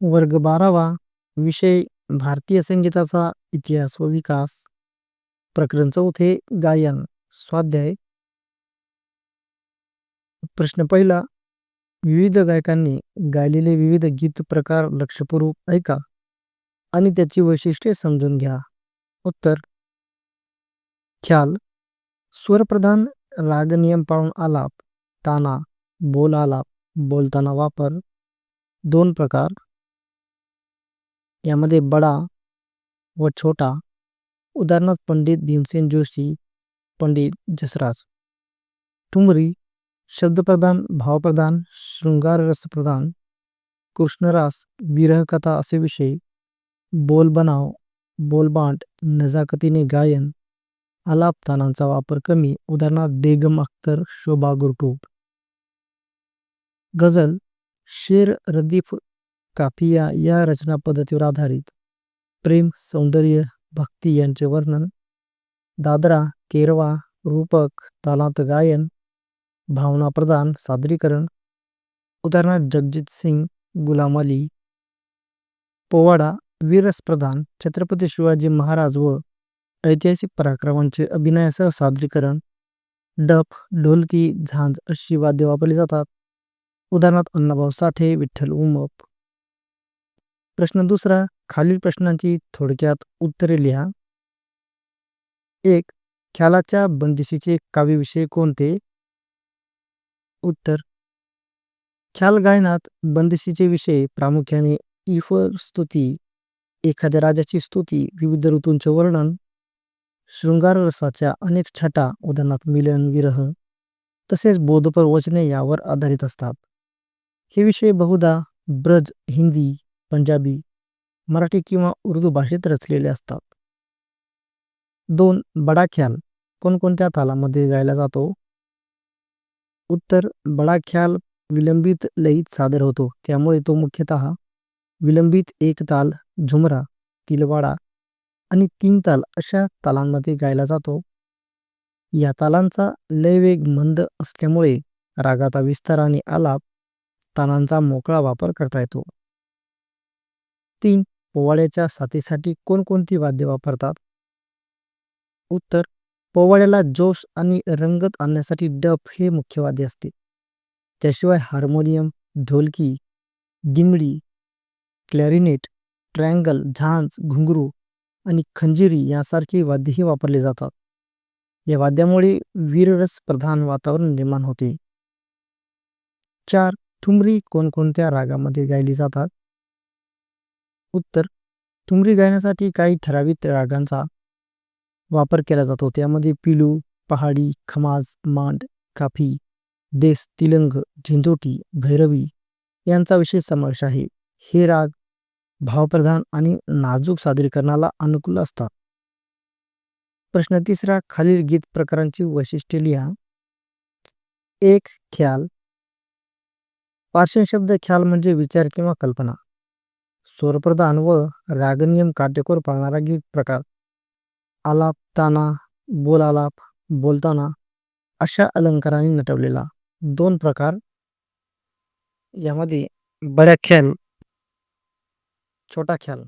वर्ग बारावा विषय भारतीय संगीताचा इतिहास व विकास. प्रकरण चौथे गायन स्वाध्याय. प्रश्न पहिला विविध गायकांनी गायलेले विविध गीत प्रकार लक्षपूर्वक ऐका आणि त्याची वैशिष्ट्ये समजून घ्या. उत्तर ख्याल स्वरप्रधान राग नियम पाळून आलाप ताना बोल आलाप बोलताना वापर दोन प्रकार यामध्ये बडा व छोटा उदाहरणार्थ पंडित भीमसेन जोशी पंडित जसराज. ठुमरी शब्दप्रधान भावप्रधान शृंगार रसप्रधान कृष्णरास विरहकथा असे विषय बोल बनाव नजाकतीने गायन आलापतानांचा वापर कमी उदाहरणार्थ बेगम अख्तर शोभा गुरटूप गझल शेर रदीफ काफिया या रचना पद्धतीवर आधारित. प्रेम सौंदर्य भक्ती यांचे वर्णन. दादरा केरवा रूपक तालांत गायन. भावना प्रदान सादरीकरण. उदाहरणार्थ जगजित सिंग गुलाम अली. पोवाडा वीरस प्रधान छत्रपती शिवाजी महाराज व ऐतिहासिक पराक्रमांचे अभिनयासह सादरीकरण. डफ ढोलकी झांज अशी वाद्य वापरली जातात. उदाहरणार्थ अण्णाभाऊ साठे विठ्ठल उमप. प्रश्न दुसरा खालील प्रश्नांची थोडक्यात उत्तरे लिहा. एक ख्यालाच्या बंदिशीचे काव्यविषय कोणते? उत्तर ख्याल गायनात बंदिशीचे विषय प्रामुख्याने ईश्वर स्तुती एखाद्या राजाची स्तुती विविध ऋतूंचे वर्णन शृंगार रसाच्या अनेक छटा उदाहरणार्थ मिलन विरह तसेच बोधपर वचने यावर आधारित असतात. हे विषय बहुधा ब्रज हिंदी पंजाबी मराठी किंवा उर्दू भाषेत रचलेले असतात. दोन बडा ख्याल कोणकोणत्या तालामध्ये गायला जातो? उत्तर बडा ख्याल विलंबित लयीत सादर होतो त्यामुळे तो मुख्यतः विलंबित एक ताल झुमरा तिलवाडा आणि तीन ताल अशा तालांमध्ये गायला जातो. या तालांचा लयवेग मंद असल्यामुळे रागाचा विस्तार आणि आलाप तालांचा मोकळा वापर करता येतो. तीन पोवाड्याच्या साथीसाठी कोणकोणती वाद्य वापरतात? उत्तर पोवाड्याला जोश आणि रंगत आणण्यासाठी डफ हे मुख्य वाद्य असते. त्याशिवाय हार्मोनियम ढोलकी गिमडी क्लॅरिनेट ट्रँगल झांज घुंगरू आणि खंजिरी यासारखी वाद्यही वापरले जातात. या वाद्यामुळे वीररस प्रधान वातावरण निर्माण होते. चार ठुमरी कोणकोणत्या रागामध्ये गायली जातात? उत्तर. ठुमरी गायण्यासाठी काही ठराविक रागांचा वापर केला जातो. त्यामध्ये पिलू पहाडी खमाज मांड काफी देस तिलंग झिंजोटी भैरवी यांचा विशेष समावेश आहे. हे राग भावप्रधान आणि नाजूक सादरीकरणाला अनुकूल असतात. प्रश्न तिसरा खालील गीत प्रकारांची वैशिष्ट्ये लिहा. एक ख्याल. पार्श्वशब्द ख्याल म्हणजे विचार किंवा कल्पना. स्वरप्रधान व रागनियम काटेकोर पाळणारा गीत प्रकार. आलाप ताना बोलालाप बोलताना अशा अलंकारांनी नटवलेला दोन प्रकार यामध्ये बऱ्या ख्याल छोटा ख्याल.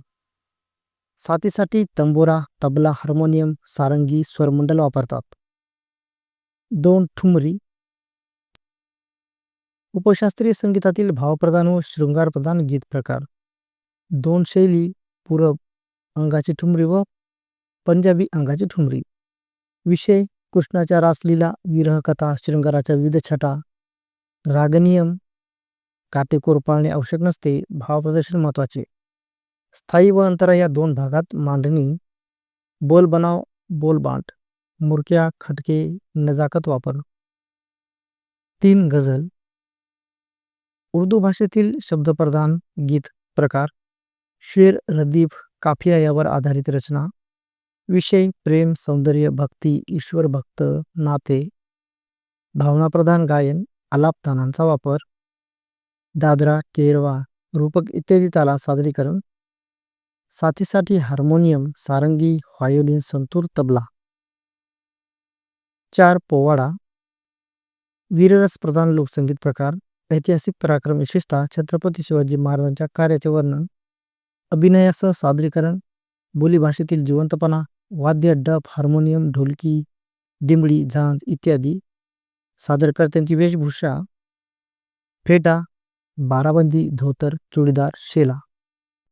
साथीसाठी तंबोरा तबला हार्मोनियम सारंगी स्वरमंडल वापरतात. दोन ठुमरी. उपशास्त्रीय संगीतातील भावप्रधान व शृंगारप्रधान गीत प्रकार. दोन शैली पूरब अंगाची ठुमरी व पंजाबी अंगाची ठुमरी. विषय कृष्णाच्या रासलीला विरहकथा शृंगाराच्या विविध छटा. रागनियम काटेकोर पाळणे आवश्यक नसते भावप्रदर्शन महत्त्वाचे स्थायी व अंतरा या दोन भागात मांडणी बोल बनाव बोलबांट मुरक्या खटके नजाकत वापर. तीन गझल. उर्दू भाषेतील शब्दप्रधान गीत प्रकार शेर रदीफ काफिया यावर आधारित रचना. विषय प्रेम सौंदर्य भक्ती ईश्वर भक्त नाते. भावनाप्रधान गायन आलापतानांचा वापर. दादरा केरवा रूपक इत्यादी ताला सादरीकरण. साथीसाठी हार्मोनियम सारंगी व्हायोलिन संतूर तबला. चार पोवाडा. वीररस प्रधान लोकसंगीत प्रकार ऐतिहासिक पराक्रम विशेषतः छत्रपती शिवाजी महाराजांच्या कार्याचे वर्णन. अभिनयासह सादरीकरण बोलीभाषेतील जिवंतपणा वाद्य डफ हार्मोनियम ढोलकी दिमडी झांज इत्यादी सादरकर्त्यांची वेशभूषा. फेटा बाराबंदी धोतर चुडीदार शेला.